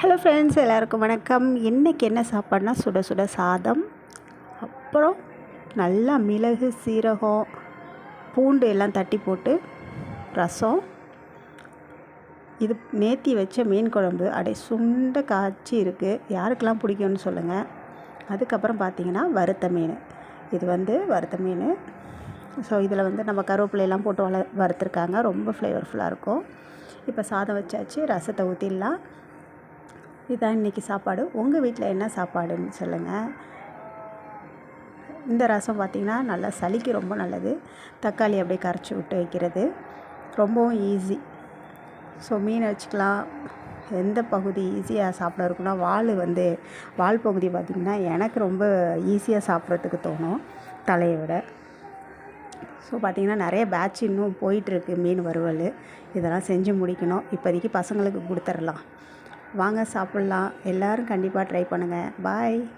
Hello friends எல்லாருக்கும் வணக்கம். இன்றைக்கி என்ன சாப்பாடுனா சுட சுட சாதம் அப்புறம் நல்லா மிளகு சீரகம் பூண்டு எல்லாம் தட்டி போட்டு ரசம். இது நேத்தி வச்ச மீன் குழம்பு. அடை சுண்ட காய்ச்சி இருக்குது யாருக்கெல்லாம் பிடிக்கும்னு சொல்லுங்கள் அதுக்கப்புறம் பார்த்தீங்கன்னா வறுத்த மீன். இது வந்து வறுத்த மீன். ஸோ இதில் வந்து நம்ம கருவேப்பிலையெல்லாம் போட்டு வள வறுத்துருக்காங்க. ரொம்ப ஃப்ளேவர்ஃபுல்லாக இருக்கும். இப்போ சாதம் வச்சாச்சு. ரசத்தை ஊற்றிடலாம் இதுதான் இன்றைக்கி சாப்பாடு. உங்கள் வீட்டில் என்ன சாப்பாடுன்னு சொல்லுங்கள் இந்த ரசம் பார்த்திங்கன்னா நல்லா சளிக்கு ரொம்ப நல்லது. தக்காளி அப்படியே கரைச்சி விட்டு வைக்கிறது. ரொம்பவும் ஈஸி ஸோ மீன் வச்சுக்கலாம். எந்த பகுதி ஈஸியாக சாப்பிட இருக்குன்னா வால் வந்து வால் பகுதி பார்த்திங்கன்னா எனக்கு ரொம்ப ஈஸியாக சாப்பிட்றதுக்கு தோணும் தலையை விட. ஸோ பார்த்திங்கன்னா நிறைய பேட்ச் இன்னும் போயிட்டுருக்கு மீன் வறுவல். இதெல்லாம் செஞ்சு முடிக்கணும். இப்போதைக்கு பசங்களுக்கு கொடுத்துர்லாம் வாங்க சாப்பிட்லாம். எல்லோரும் கண்டிப்பாக ட்ரை பண்ணுங்கள் பாய்